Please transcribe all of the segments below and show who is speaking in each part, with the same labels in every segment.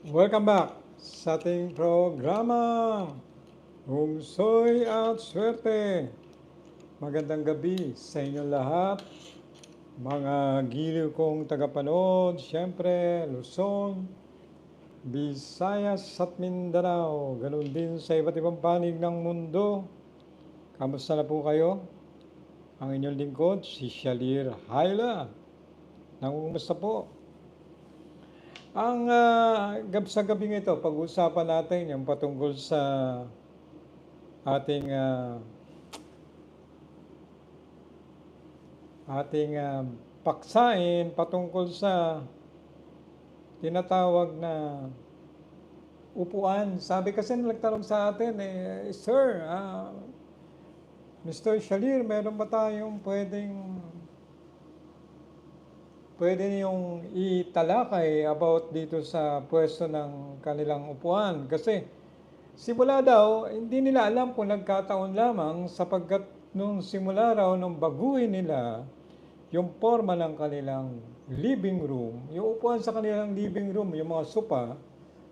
Speaker 1: Welcome back sa ating programa Hungsoy at Swerte. Magandang gabi sa inyong lahat. Mga giliw kong tagapanood, siyempre Luzon, Visayas at Mindanao. Ganun din sa iba't ibang panig ng mundo. Kamusta na po kayo? Ang inyong lingkod, si Shalir Haila. Nangungumusta po? Ang ah, gab sa gabing ito, pag-uusapan natin yung patungkol sa ating ah, ating ah, paksain patungkol sa tinatawag na upuan. Sabi kasi nagtanong sa atin, eh, Sir, ah, Mr. Shalir, meron ba tayong pwedeng pwede niyong italakay about dito sa pwesto ng kanilang upuan. Kasi simula daw, hindi nila alam kung nagkataon lamang sapagkat nung simula raw nung baguhin nila yung forma ng kanilang living room, yung upuan sa kanilang living room, yung mga sopa,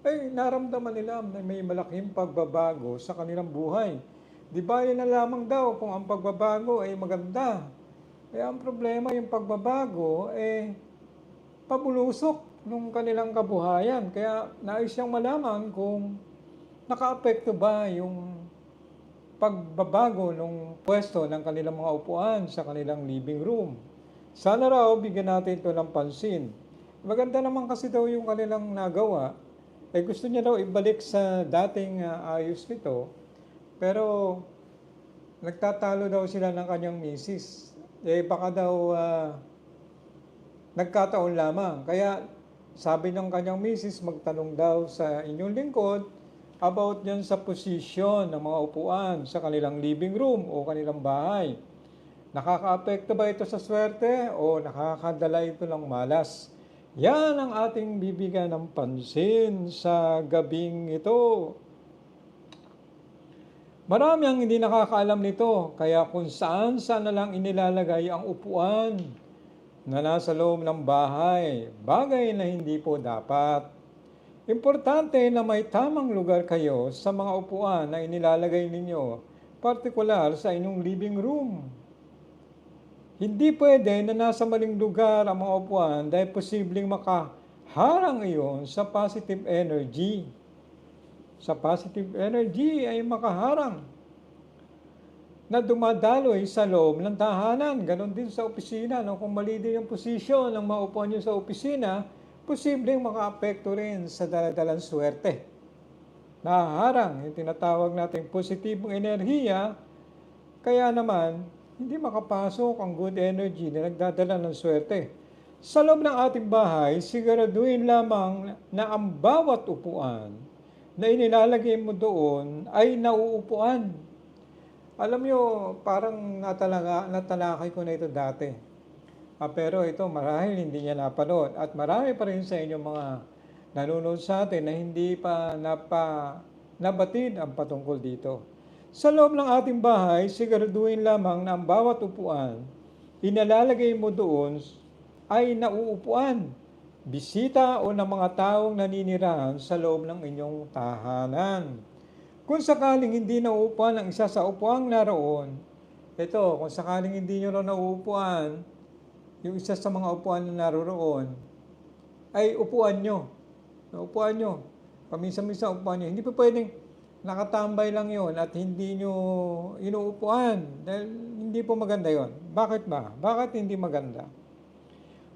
Speaker 1: ay naramdaman nila na may malaking pagbabago sa kanilang buhay. Di ba yun na lamang daw kung ang pagbabago ay maganda. Eh ang problema yung pagbabago eh pabulusok nung kanilang kabuhayan. Kaya nais siyang malaman kung nakaapekto ba yung pagbabago ng pwesto ng kanilang mga upuan sa kanilang living room. Sana raw bigyan natin ito ng pansin. Maganda naman kasi daw yung kanilang nagawa. Eh gusto niya daw ibalik sa dating ah, ayos nito. Pero nagtatalo daw sila ng kanyang misis. Eh baka daw ah, nagkataon lamang. Kaya sabi ng kanyang misis, magtanong daw sa inyong lingkod about yan sa posisyon ng mga upuan sa kanilang living room o kanilang bahay. Nakakaapekto ba ito sa swerte o nakakadala ito ng malas? Yan ang ating bibigyan ng pansin sa gabing ito. Marami ang hindi nakakaalam nito, kaya kung saan saan na lang inilalagay ang upuan na nasa loob ng bahay, bagay na hindi po dapat. Importante na may tamang lugar kayo sa mga upuan na inilalagay ninyo, partikular sa inyong living room. Hindi pwede na nasa maling lugar ang mga upuan dahil posibleng makaharang iyon sa positive energy. Sa positive energy ay makaharang na dumadaloy sa loob ng tahanan. Ganon din sa opisina. No? Kung mali din yung posisyon ng maupuan nyo sa opisina, posibleng makaapekto rin sa daladalang swerte. Nahaharang yung tinatawag nating positibong enerhiya, kaya naman hindi makapasok ang good energy na nagdadala ng swerte. Sa loob ng ating bahay, siguraduhin lamang na ang bawat upuan na inilalagay mo doon ay nauupuan alam nyo, parang natalaga, natalakay ko na ito dati. Ah, pero ito, marahil hindi niya napanood. At marami pa rin sa inyo mga nanonood sa atin na hindi pa napa, nabatid ang patungkol dito. Sa loob ng ating bahay, siguraduhin lamang na ang bawat upuan, inalalagay mo doon ay nauupuan, bisita o ng mga taong naninirahan sa loob ng inyong tahanan. Kung sakaling hindi nauupuan ang isa sa upuang naroon, ito, kung sakaling hindi nyo na nauupuan, yung isa sa mga upuan na naroon, ay upuan nyo. Upuan nyo. Paminsan-minsan upuan nyo. Hindi pa pwedeng nakatambay lang yon at hindi nyo inuupuan. Dahil hindi po maganda yon. Bakit ba? Bakit hindi maganda?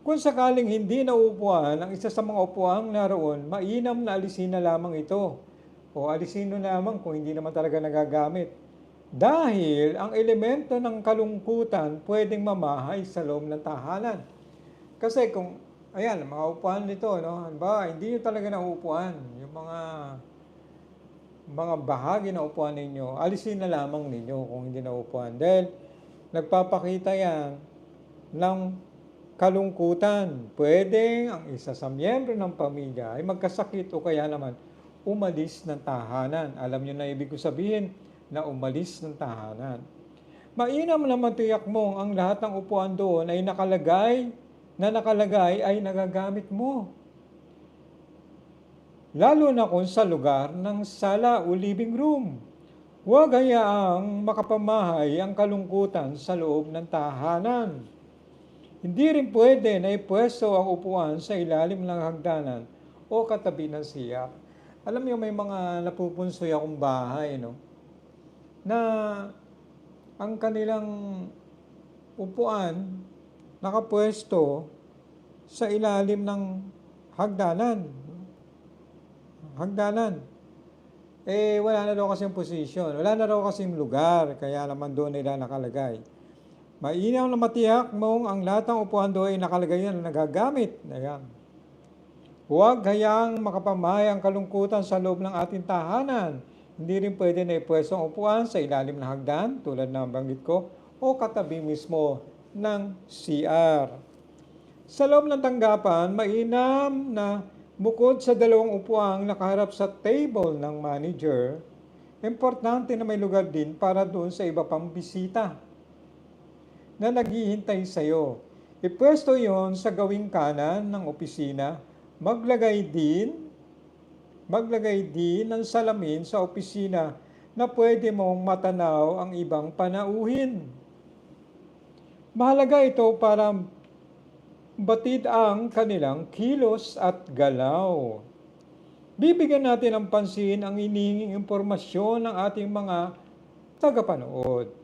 Speaker 1: Kung sakaling hindi nauupuan ang isa sa mga upuang naroon, mainam na alisin na lamang ito o alisin nyo lamang kung hindi naman talaga nagagamit. Dahil ang elemento ng kalungkutan pwedeng mamahay sa loob ng tahanan. Kasi kung, ayan, mga upuan nito, no? Ba, hindi nyo talaga nauupuan. Yung mga mga bahagi ng upuan ninyo, alisin na lamang ninyo kung hindi nauupuan. Dahil nagpapakita yan ng kalungkutan. Pwede ang isa sa miyembro ng pamilya ay magkasakit o kaya naman umalis ng tahanan. Alam niyo na ibig ko sabihin na umalis ng tahanan. Mainam na matiyak mo ang lahat ng upuan doon ay nakalagay, na nakalagay ay nagagamit mo. lalo na kung sa lugar ng sala o living room. Huwag hayaang makapamahay ang kalungkutan sa loob ng tahanan. Hindi rin pwede na ipwesto ang upuan sa ilalim ng hagdanan o katabi ng siyak. Alam niyo may mga napupunsoy akong bahay, no? Na ang kanilang upuan nakapwesto sa ilalim ng hagdanan. Hagdanan. Eh, wala na daw kasing posisyon. Wala na daw kasing lugar. Kaya naman doon nila nakalagay. Mainam na matiyak mong ang lahat ng upuan doon ay nakalagay na nagagamit. Ayan. Huwag hayaang makapamahay ang kalungkutan sa loob ng ating tahanan. Hindi rin pwede na ipwesto ang upuan sa ilalim ng hagdan, tulad ng banggit ko, o katabi mismo ng CR. Sa loob ng tanggapan, mainam na bukod sa dalawang upuang nakaharap sa table ng manager, importante na may lugar din para doon sa iba pang bisita na naghihintay sa iyo. Ipwesto yon sa gawing kanan ng opisina. Maglagay din, maglagay din ng salamin sa opisina na pwede mong matanaw ang ibang panauhin. Mahalaga ito para batid ang kanilang kilos at galaw. Bibigyan natin ng pansin ang inihinging impormasyon ng ating mga tagapanood.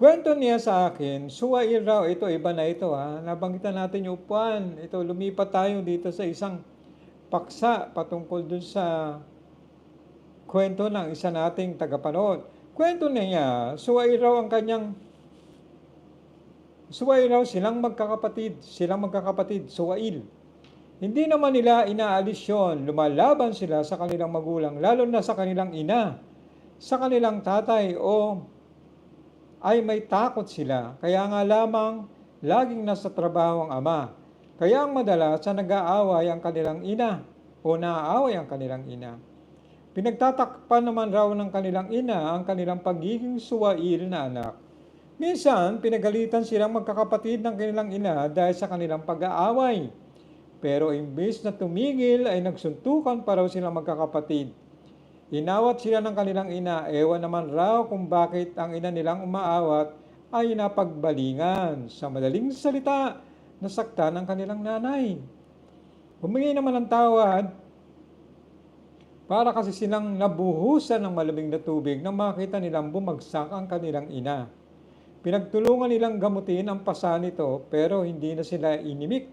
Speaker 1: Kwento niya sa akin, suwail raw, ito, iba na ito ha. Nabanggitan natin yung upuan. Ito, lumipat tayo dito sa isang paksa patungkol dun sa kwento ng isa nating tagapanood. Kwento niya, suwail raw ang kanyang Suwail raw silang magkakapatid, silang magkakapatid, suwail. Hindi naman nila inaalis yun, lumalaban sila sa kanilang magulang, lalo na sa kanilang ina, sa kanilang tatay o ay may takot sila. Kaya nga lamang laging nasa trabaho ang ama. Kaya ang madalas sa nag-aaway ang kanilang ina o naaaway ang kanilang ina. Pinagtatakpan naman raw ng kanilang ina ang kanilang pagiging suwail na anak. Minsan, pinagalitan silang magkakapatid ng kanilang ina dahil sa kanilang pag-aaway. Pero imbes na tumigil ay nagsuntukan pa raw silang magkakapatid. Inawat sila ng kanilang ina, ewan naman raw kung bakit ang ina nilang umaawat ay napagbalingan. Sa madaling salita, nasaktan ng kanilang nanay. Humingi naman ng tawad para kasi silang nabuhusan ng malamig na tubig nang makita nilang bumagsak ang kanilang ina. Pinagtulungan nilang gamutin ang pasa nito pero hindi na sila inimik.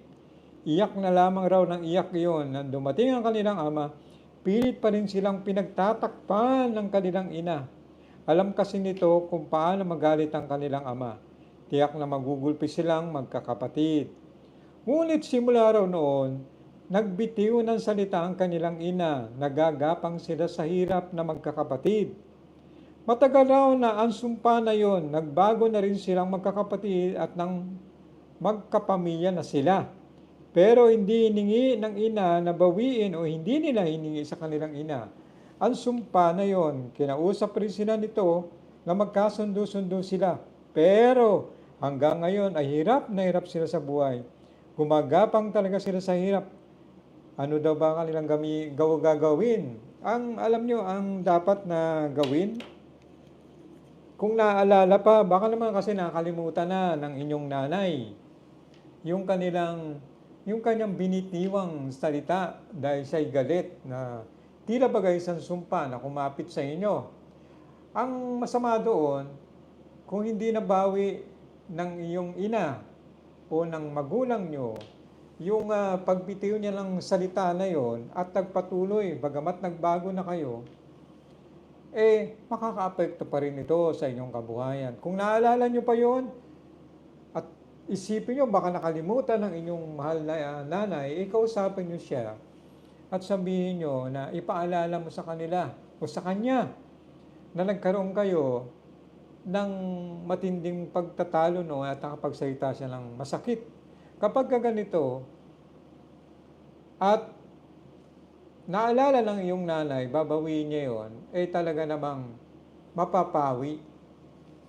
Speaker 1: Iyak na lamang raw ng iyak iyon nang dumating ang kanilang ama pilit pa rin silang pinagtatakpan ng kanilang ina. Alam kasi nito kung paano magalit ang kanilang ama. Tiyak na magugulpi silang magkakapatid. Ngunit simula raw noon, nagbitiw ng salita ang kanilang ina, nagagapang sila sa hirap na magkakapatid. Matagal raw na ang sumpa na yon, nagbago na rin silang magkakapatid at nang magkapamilya na sila. Pero hindi hiningi ng ina na bawiin o hindi nila hiningi sa kanilang ina. Ang sumpa na yon, kinausap rin sila nito na magkasundo-sundo sila. Pero hanggang ngayon ay hirap na hirap sila sa buhay. Gumagapang talaga sila sa hirap. Ano daw ba kanilang gami, gaw gagawin? Ang alam nyo, ang dapat na gawin, kung naaalala pa, baka naman kasi nakalimutan na ng inyong nanay yung kanilang yung kanyang binitiwang salita dahil siya'y galit na tila bagay isang sumpa na kumapit sa inyo. Ang masama doon, kung hindi nabawi ng iyong ina o ng magulang nyo, yung uh, pagbitiw niya ng salita na yon at nagpatuloy, bagamat nagbago na kayo, eh, makaka-apekto pa rin ito sa inyong kabuhayan. Kung naalala nyo pa yon Isipin nyo, baka nakalimutan ng inyong mahal na uh, nanay, ikausapin nyo siya at sabihin nyo na ipaalala mo sa kanila o sa kanya na nagkaroon kayo ng matinding pagtatalo no at nakapagsalita siya ng masakit. Kapag ganito at naalala ng iyong nanay, babawiin niya yon, eh talaga namang mapapawi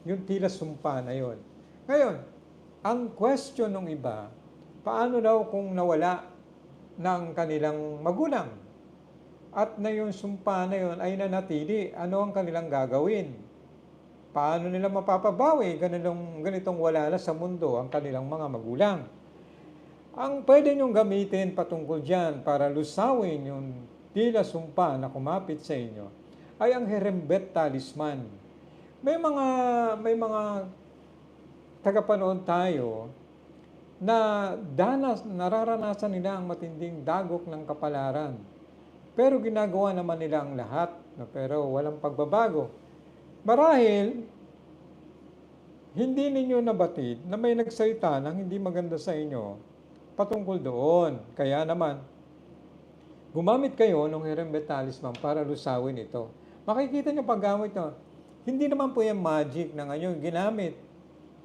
Speaker 1: yung tila sumpa na yon. Ngayon, ang question ng iba, paano daw kung nawala ng kanilang magulang? at na yung sumpa na yun ay nanatili, ano ang kanilang gagawin? Paano nila mapapabawi ganitong, ganitong wala na sa mundo ang kanilang mga magulang? Ang pwede niyong gamitin patungkol dyan para lusawin yung tila sumpa na kumapit sa inyo ay ang Herembet Talisman. May mga may mga tagapanood tayo na danas, nararanasan nila ang matinding dagok ng kapalaran. Pero ginagawa naman nila ang lahat, no? pero walang pagbabago. Marahil, hindi ninyo nabatid na may nagsalita ng hindi maganda sa inyo patungkol doon. Kaya naman, gumamit kayo ng Herembet Talisman para lusawin ito. Makikita nyo paggamit nyo, hindi naman po yan magic na ngayon ginamit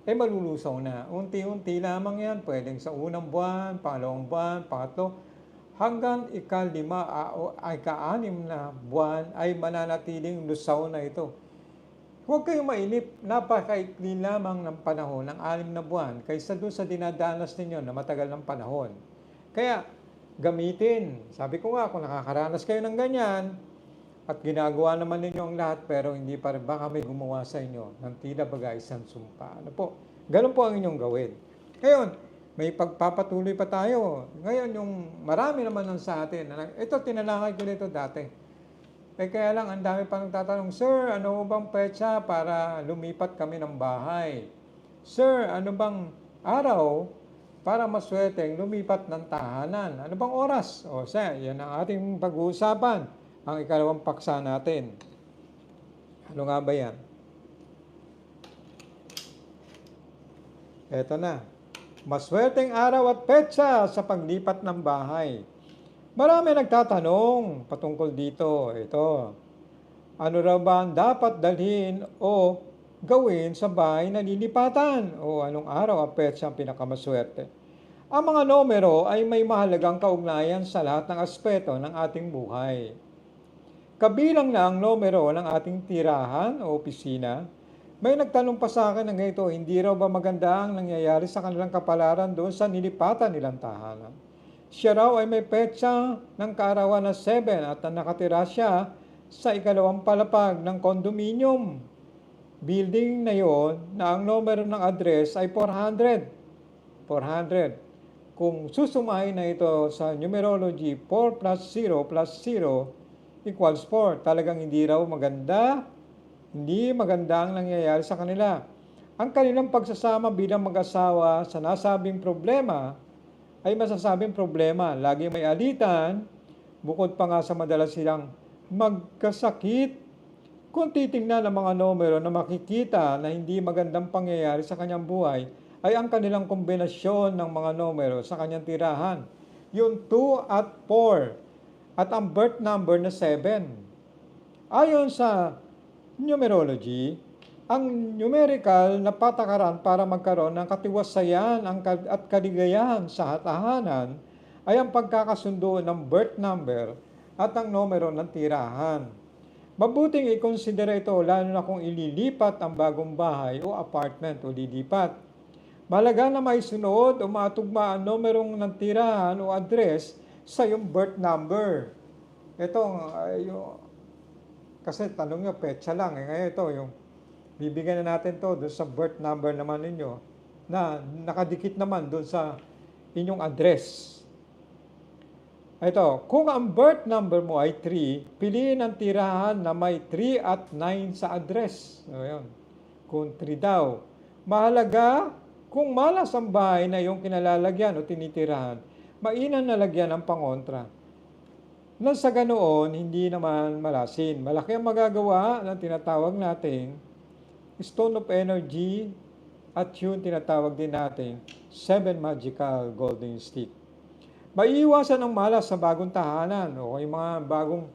Speaker 1: eh malulusaw na. Unti-unti lamang yan. Pwedeng sa unang buwan, pangalawang buwan, pangatlo, hanggang ikalima o ika-anim na buwan ay mananatiling lusaw na ito. Huwag kayong mainip, napakaikli lamang ng panahon ng anim na buwan kaysa doon sa dinadanas ninyo na matagal ng panahon. Kaya, gamitin. Sabi ko nga, kung nakakaranas kayo ng ganyan, at ginagawa naman ninyo ang lahat pero hindi pa rin baka may gumawa sa inyo ng tila bagay isang sumpa. Ano po? Ganun po ang inyong gawin. Ngayon, may pagpapatuloy pa tayo. Ngayon, yung marami naman ng sa atin. na nag- Ito, tinalakay ko nito dati. Eh kaya lang, ang dami pa nagtatanong, Sir, ano bang petsa para lumipat kami ng bahay? Sir, ano bang araw para masweteng lumipat ng tahanan? Ano bang oras? O, sir, yan ang ating pag-uusapan ang ikalawang paksa natin. Ano nga ba yan? Eto na. Maswerteng araw at petsa sa paglipat ng bahay. Marami nagtatanong patungkol dito. Ito. Ano raw ba ang dapat dalhin o gawin sa bahay na lilipatan? O anong araw at petsa ang pinakamaswerte? Ang mga numero ay may mahalagang kaugnayan sa lahat ng aspeto ng ating buhay. Kabilang na ang numero ng ating tirahan o opisina. May nagtanong pa sa akin ng ganito, hindi raw ba maganda ang nangyayari sa kanilang kapalaran doon sa nilipatan nilang tahanan? Siya raw ay may petsa ng kaarawan na 7 at nakatira siya sa ikalawang palapag ng condominium. Building na yon na ang numero ng address ay 400. 400. Kung susumahin na ito sa numerology, 4 plus 0 plus 0 equals 4. Talagang hindi raw maganda, hindi maganda ang nangyayari sa kanila. Ang kanilang pagsasama bilang mag-asawa sa nasabing problema ay masasabing problema. Lagi may alitan, bukod pa nga sa madalas silang magkasakit. Kung titingnan ang mga numero na makikita na hindi magandang pangyayari sa kanyang buhay, ay ang kanilang kombinasyon ng mga numero sa kanyang tirahan. Yung 2 at 4 at ang birth number na 7. Ayon sa numerology, ang numerical na patakaran para magkaroon ng katiwasayan at kaligayahan sa tahanan ay ang pagkakasundo ng birth number at ang numero ng tirahan. Mabuting i-consider ito lalo na kung ililipat ang bagong bahay o apartment o lilipat. Malaga na may sunod o matugma ang numerong ng tirahan o address sa iyong birth number. Ito, ay, yung, kasi tanong nyo, petsa lang. Eh, ngayon ito, yung bibigyan na natin to doon sa birth number naman ninyo na nakadikit naman doon sa inyong address. Ito, kung ang birth number mo ay 3, piliin ang tirahan na may 3 at 9 sa address. O, yun. Kung 3 daw. Mahalaga, kung malas ang bahay na yung kinalalagyan o tinitirahan, mainam na lagyan ng pangontra. Nang sa ganoon, hindi naman malasin. Malaki ang magagawa ng tinatawag nating Stone of Energy at yung tinatawag din nating Seven Magical Golden Stick. Maiiwasan ang malas sa bagong tahanan o yung mga bagong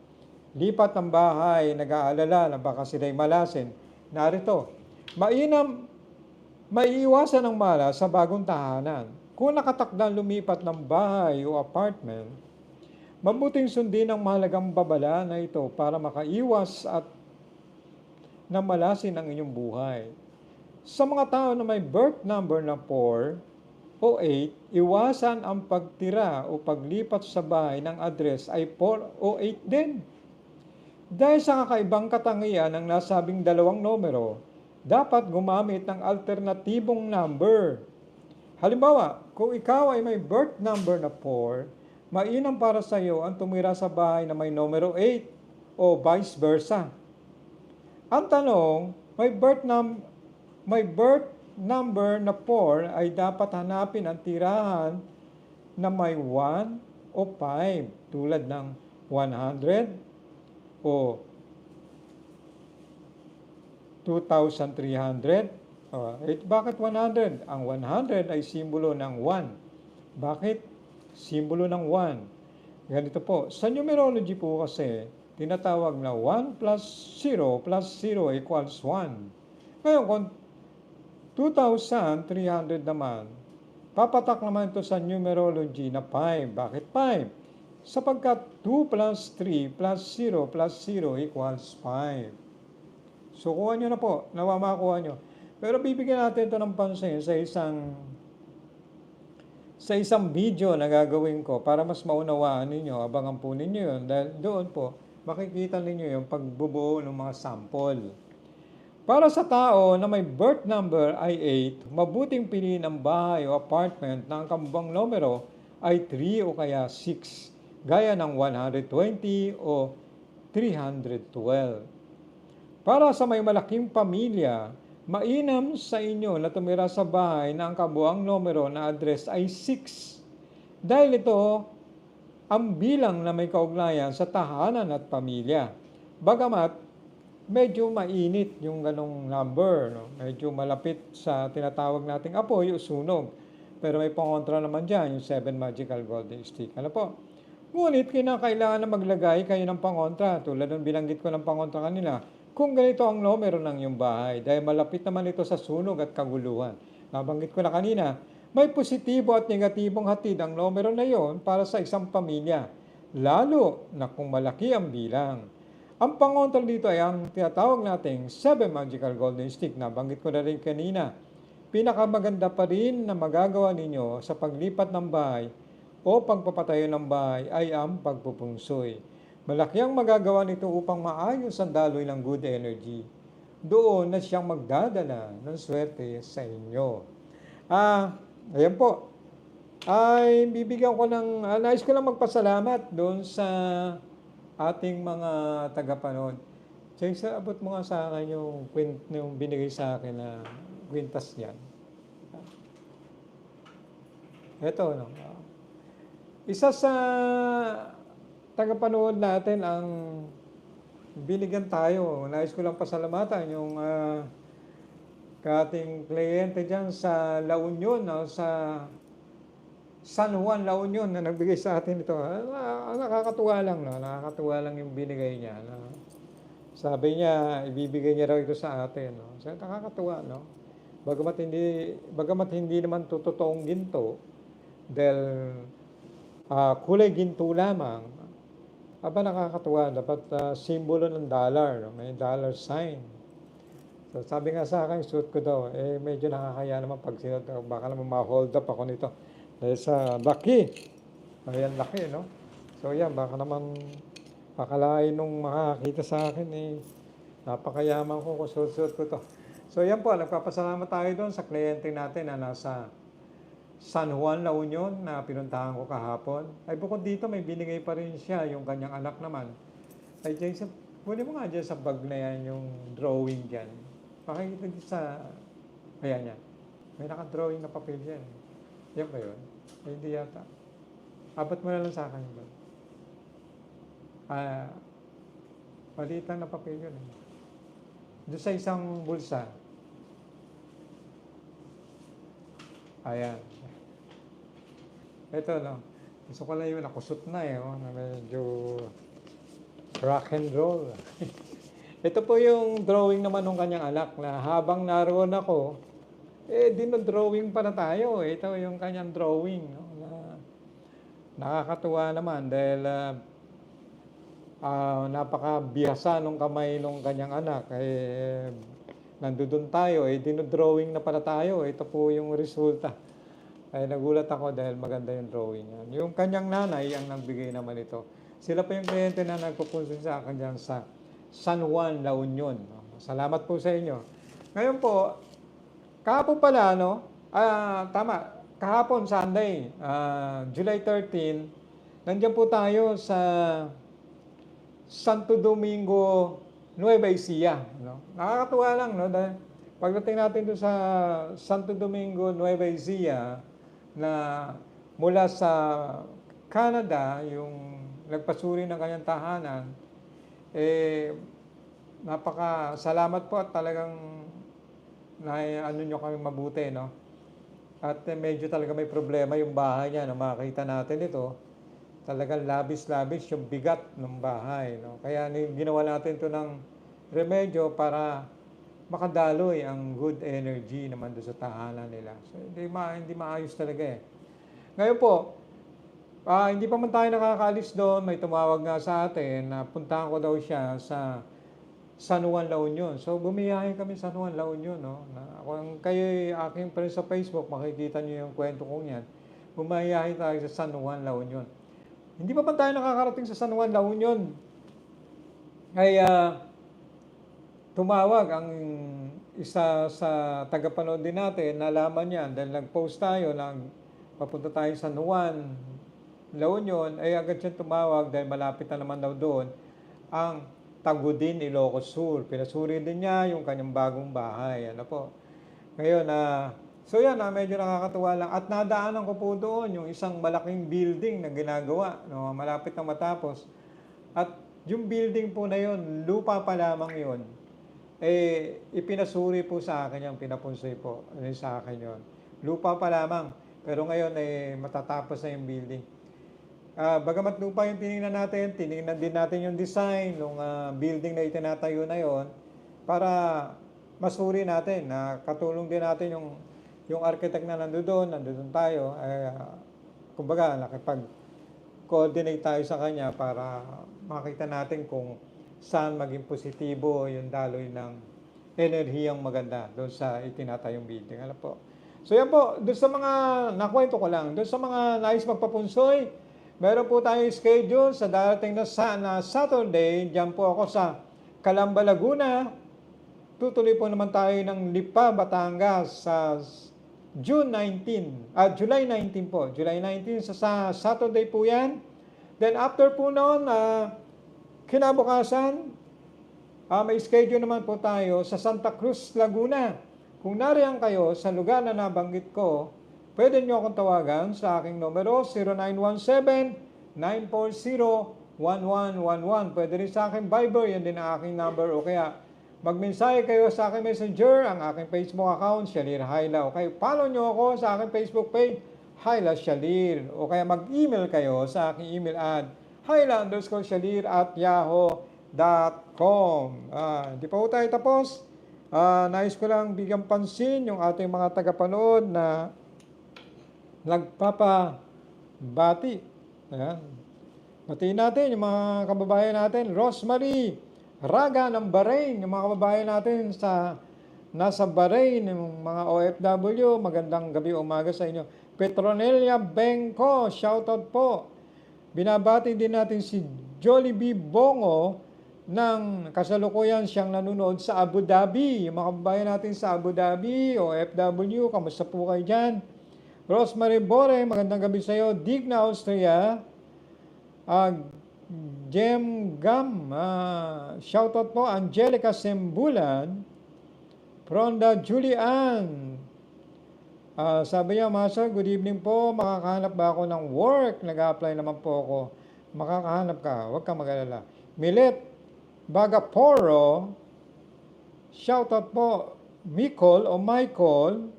Speaker 1: lipat ng bahay, nag-aalala na baka sila'y malasin. Narito, mainam, maiiwasan ang malas sa bagong tahanan. Kung nakatakdang lumipat ng bahay o apartment, mabuting sundin ang mahalagang babala na ito para makaiwas at na malasin ang inyong buhay. Sa mga tao na may birth number na 4, o 8, iwasan ang pagtira o paglipat sa bahay ng address ay 4 o 8 din. Dahil sa kakaibang katangian ng nasabing dalawang numero, dapat gumamit ng alternatibong number. Halimbawa, kung ikaw ay may birth number na 4, mainam para sa iyo ang tumira sa bahay na may numero 8 o vice versa. Ang tanong, may birth num may birth number na 4 ay dapat hanapin ang tirahan na may 1 o 5 tulad ng 100 o 2,300. Oh, eh, bakit 100? Ang 100 ay simbolo ng 1. Bakit simbolo ng 1? Ganito po, sa numerology po kasi, tinatawag na 1 plus 0 plus 0 equals 1. Ngayon, kung 2,300 naman, papatak naman ito sa numerology na 5. Bakit 5? Sapagkat 2 plus 3 plus 0 plus 0 equals 5. So, kuha nyo na po. Nawa makakuha nyo. Pero bibigyan natin ito ng pansin sa isang sa isang video na gagawin ko para mas maunawaan ninyo, abangan po ninyo yun. Dahil doon po, makikita ninyo yung pagbubuo ng mga sample. Para sa tao na may birth number ay 8, mabuting piliin ang bahay o apartment na ang kambang numero ay 3 o kaya 6, gaya ng 120 o 312. Para sa may malaking pamilya, mainam sa inyo na tumira sa bahay na ang kabuang numero na address ay 6. Dahil ito ang bilang na may kaugnayan sa tahanan at pamilya. Bagamat medyo mainit yung ganong number, no? medyo malapit sa tinatawag nating apoy o sunog. Pero may pangontra naman dyan, yung 7 magical golden stick. Ano po? Ngunit kinakailangan na maglagay kayo ng pangontra. Tulad ng binanggit ko ng pangontra kanila, kung ganito ang numero ng iyong bahay, dahil malapit naman ito sa sunog at kaguluhan. Nabanggit ko na kanina, may positibo at negatibong hatid ang numero na iyon para sa isang pamilya, lalo na kung malaki ang bilang. Ang pangontra dito ay ang tinatawag nating 7 magical golden stick na banggit ko na rin kanina. Pinakamaganda pa rin na magagawa ninyo sa paglipat ng bahay o pagpapatayo ng bahay ay ang pagpupungsoy. Malaki ang magagawa nito upang maayos ang daloy ng good energy. Doon na siyang magdadala ng swerte sa inyo. Ah, ayan po. Ay, bibigyan ko ng, ah, nais ko lang magpasalamat doon sa ating mga tagapanood. Jason, abot mo nga sa akin yung, kwent, yung binigay sa akin na kwintas niyan. Ito, no? Isa sa tagapanood natin ang binigyan tayo. Nais ko lang pasalamatan yung uh, kating kliyente dyan sa La Union, no? sa San Juan, La Union na nagbigay sa atin ito. Ah, nakakatuwa lang, no? nakakatuwa lang yung binigay niya. No? Sabi niya, ibibigay niya raw ito sa atin. No? So, nakakatuwa, no? Bagamat hindi, bagamat hindi naman to totoong ginto, dahil uh, kulay ginto lamang, aba nakakatuwa, dapat uh, simbolo ng dollar, no? may dollar sign. So sabi nga sa akin, suit ko daw, eh medyo nakakaya naman pag sinuot, baka naman ma-hold up ako nito. Dahil sa laki, ayan laki, no? So yan, baka naman pakalain nung makakita sa akin, eh, napakayaman ko kung suot-suot ko to. So yan po, nagpapasalamat tayo doon sa kliyente natin na nasa San Juan, La Union na pinuntahan ko kahapon. Ay bukod dito, may binigay pa rin siya, yung kanyang anak naman. Ay Jason, pwede mo nga dyan sa bag na yan, yung drawing dyan. Pakikita dyan sa, ayan yan. May naka-drawing na papel yan. Yan ba yun? Ay, hindi yata. Abot mo na lang sa akin yun. Ah, maliit lang na papel yun. Eh. Doon sa isang bulsa. Ayan. Ito, no. Gusto ko lang yun, nakusot na eh. Oh, na medyo rock and roll. Ito po yung drawing naman ng kanyang anak na habang naroon ako, eh, dinodrawing pa na tayo. Ito yung kanyang drawing. No? Na, nakakatuwa naman dahil uh, uh, napakabihasa nung kamay nung kanyang anak. Eh, nandoon tayo, eh, dinodrawing na pala tayo. Ito po yung resulta. Ay nagulat ako dahil maganda yung drawing niya. Yung kanyang nanay ang nagbigay naman ito. Sila pa yung kliyente na nagpupunsin sa akin dyan sa San Juan, La Union. Salamat po sa inyo. Ngayon po, kahapon pala, no? Ah, tama. Kahapon, Sunday, ah, July 13, nandiyan po tayo sa Santo Domingo, Nueva Ecija. No? Nakakatuwa lang, no? Dahil pagdating natin doon sa Santo Domingo, Nueva Ecija, na mula sa Canada, yung nagpasuri ng kanyang tahanan, eh, napaka salamat po at talagang na ano nyo kami mabuti, no? At eh, medyo talaga may problema yung bahay niya, no? makakita natin ito talagang labis-labis yung bigat ng bahay. No? Kaya ginawa natin ito ng remedyo para makadaloy ang good energy naman doon sa tahanan nila. So, hindi, ma hindi maayos talaga eh. Ngayon po, ah, hindi pa man tayo nakakaalis doon, may tumawag nga sa atin na puntahan ko daw siya sa San Juan La Union. So bumiyahe kami sa San Juan La Union. No? Na, kung kayo aking friend sa Facebook, makikita niyo yung kwento kong yan. Bumiyahe tayo sa San Juan La Union. Hindi pa man tayo nakakarating sa San Juan La Union. Kaya tumawag ang isa sa tagapanood din natin, nalaman niya dahil nag-post tayo ng papunta tayo sa Juan La Union, ay agad siya tumawag dahil malapit na naman daw doon ang Tagudin, Ilocos Sur. Pinasuri din niya yung kanyang bagong bahay. Ano po? Ngayon, na so yan, ah, medyo nakakatuwa lang. At nadaanan ko po doon yung isang malaking building na ginagawa, no, malapit na matapos. At yung building po na yun, lupa pa lamang yun, eh, ipinasuri po sa akin yung pinapunsoy po eh, sa akin yun. Lupa pa lamang. Pero ngayon, eh, matatapos na yung building. Ah, bagamat lupa yung tinignan natin, tinignan din natin yung design ng building na itinatayo na yon para masuri natin na katulong din natin yung yung architect na nandoon, nandoon tayo, ay ah, kumbaga nakipag coordinate tayo sa kanya para makita natin kung saan maging positibo yung daloy ng enerhiyang maganda doon sa itinatayong building. Alam po. So yan po, doon sa mga, nakwento ko lang, doon sa mga nais magpapunsoy, meron po tayong schedule sa darating na, sa, na Saturday, dyan po ako sa Calamba, Laguna. Tutuloy po naman tayo ng Lipa, Batangas sa June 19, ah July 19 po. July 19 sa, sa Saturday po yan. Then after po noon, ah, kinabukasan, ah, may schedule naman po tayo sa Santa Cruz, Laguna. Kung nariyan kayo sa lugar na nabanggit ko, pwede nyo akong tawagan sa aking numero 0917-940-1111. Pwede rin sa aking Viber, yan din ang aking number. O kaya magmensahe kayo sa aking messenger, ang aking Facebook account, Shalir Haila. O kaya follow nyo ako sa aking Facebook page, Haila Shalir. O kaya mag-email kayo sa aking email ad, Haila underscore Shalir at yahoo.com. Ah, Hindi pa po tayo tapos. Ah, nais ko lang bigyan pansin yung ating mga tagapanood na nagpapabati. Ayan. Batiin natin yung mga kababayan natin. Rosemary Raga ng Bahrain, yung mga kababayan natin sa nasa Bahrain, yung mga OFW, magandang gabi umaga sa inyo. Petronelia Benko, shoutout po. Binabati din natin si Jollibee Bongo ng kasalukuyan siyang nanonood sa Abu Dhabi. Yung mga kababayan natin sa Abu Dhabi, OFW, kamusta po kayo dyan? Rosemary Bore, magandang gabi sa iyo. Digna, Austria. Ah, Jem Gam, ah, shoutout po. Angelica Sembulan. Pronda Julian. Ah, sabi niya, Master, good evening po. Makakahanap ba ako ng work? Nag-apply naman po ako. Makakahanap ka. Huwag kang mag-alala. Milet Bagaporo. Shoutout po. Mikol o Michael.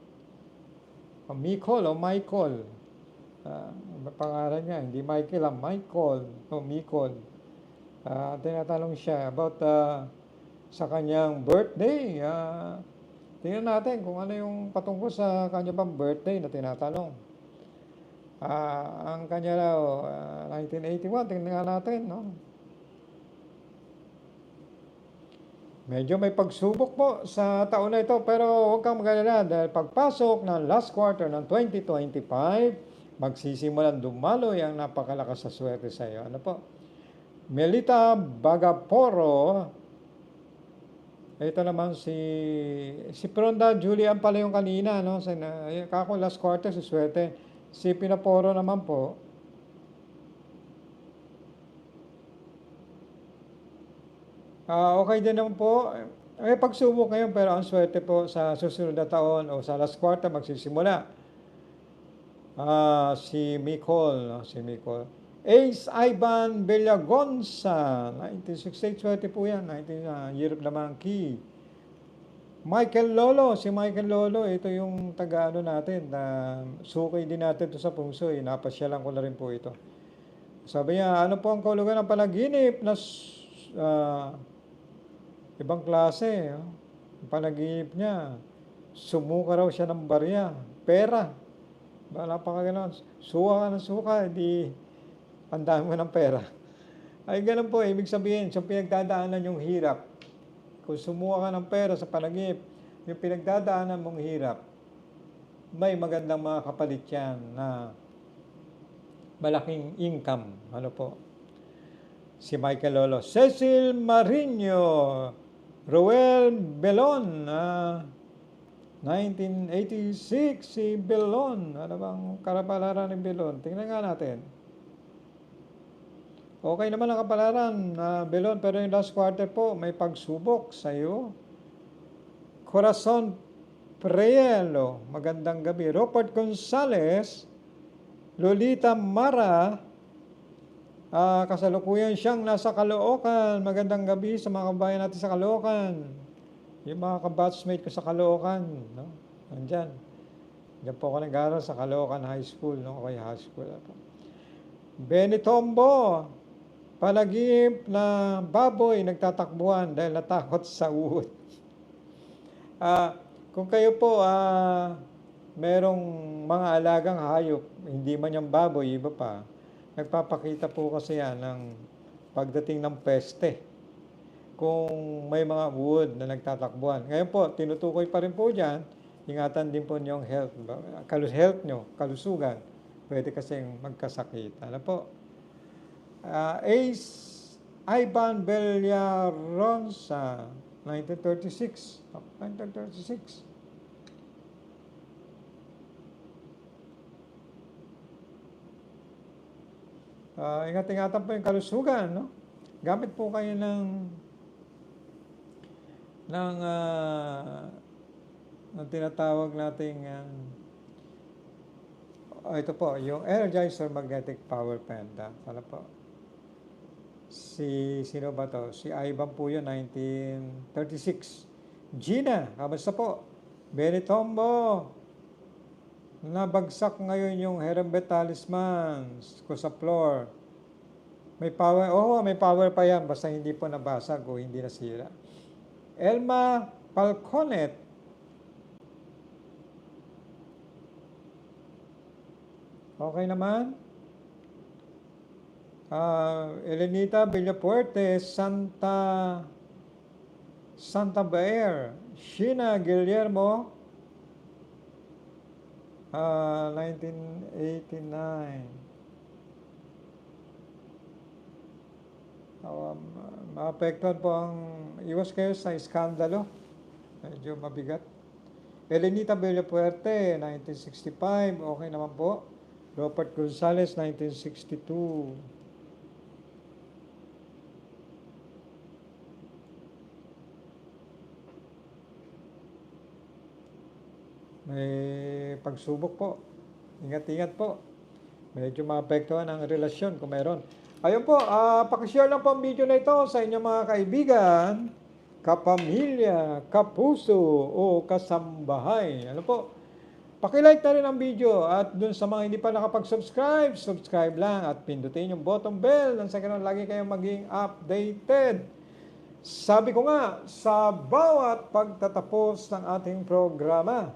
Speaker 1: O Mikol o Michael. Ano pangalan niya? Hindi Michael, ah, Michael. O Mikol. Ah, tinatanong siya about ah, sa kanyang birthday. Ah, tingnan natin kung ano yung patungkol sa kanya bang birthday na tinatanong. Ah, ang kanya raw, ah, 1981, tingnan natin, no? Medyo may pagsubok po sa taon na ito pero huwag kang magalala dahil pagpasok ng last quarter ng 2025, magsisimulan dumaloy ang napakalakas sa swerte sa iyo. Ano po? Melita Bagaporo, ito naman si si Pronda Julian pala yung kanina, no? Sa, kako last quarter si swerte. Si Pinaporo naman po, Ah, okay din naman po. May pagsubok ngayon pero ang swerte po sa susunod na taon o sa last quarter magsisimula. Ah, si Micol, no? si Micol. Ace Ivan Villagonza, 1968, swerte po yan, 19, uh, Europe naman key. Michael Lolo, si Michael Lolo, ito yung taga-ano natin, na sukay din natin to sa pungso, eh. napasyalan ko na rin po ito. Sabi niya, ano po ang kaulugan ng panaginip na uh, ibang klase. Oh. Ang panaginip niya, sumuka raw siya ng barya, pera. Ba, napakaganon. Suka ka ng suka, di ang dami mo ng pera. Ay, ganun po, ibig sabihin, sa pinagdadaanan yung hirap. Kung sumuka ka ng pera sa panaginip, yung pinagdadaanan mong hirap, may magandang mga kapalit yan na malaking income. Ano po? Si Michael Lolo. Cecil Marino. Roel Belon. Uh, 1986 si Belon. Ano bang karapalaran ni Belon? Tingnan nga natin. Okay naman ang kapalaran, uh, Belon, pero yung last quarter po, may pagsubok sa iyo. Corazon Prielo, magandang gabi. Robert Gonzales, Lolita Mara, uh, kasalukuyan siyang nasa Caloocan. Magandang gabi sa mga kabayan natin sa Caloocan. Yung mga kabatsmate ko sa Caloocan, no? Nandyan. Diyan po ako nag-aaral sa Caloocan High School, no? Okay, high school. Po. Palagip na baboy nagtatakbuhan dahil natakot sa uod. Uh, kung kayo po uh, merong mga alagang hayop, hindi man yung baboy, iba pa, nagpapakita po kasi yan ng pagdating ng peste kung may mga wood na nagtatakbuhan. Ngayon po, tinutukoy pa rin po dyan, ingatan din po niyong health, kalus health nyo, kalusugan. Pwede kasing magkasakit. Ano po? Uh, Ace Ivan Bellaronsa, 1936. 1936. Uh, ingat-ingatan po yung kalusugan, no? Gamit po kayo ng ng uh, ng tinatawag nating uh, ito po, yung Energizer Magnetic Power Panda. Ano po? Si, sino ba to? Si Ivan po yun, 1936. Gina, kamusta po? Benitombo. Nabagsak ngayon yung Herembet Talisman ko sa floor. May power, oh, may power pa yan, basta hindi po nabasag o hindi nasira. Elma Falconet. Okay naman? Uh, Elenita Villapuerte, Santa Santa Baer, Sheena Guillermo, uh, 1989. Um, maapektuhan po ang iwas kayo sa iskandalo. Medyo mabigat. Elenita Villapuerte, 1965. Okay naman po. Robert Gonzales, 1962. May pagsubok po. Ingat-ingat po. Medyo maapektuhan ang relasyon kung meron. Ayun po, uh, pakishare lang po ang video na ito sa inyong mga kaibigan, kapamilya, kapuso, o kasambahay. Ano po? Pakilike na rin ang video at dun sa mga hindi pa nakapag-subscribe, subscribe lang at pindutin yung bottom bell nang sa ganun lagi kayong maging updated. Sabi ko nga, sa bawat pagtatapos ng ating programa,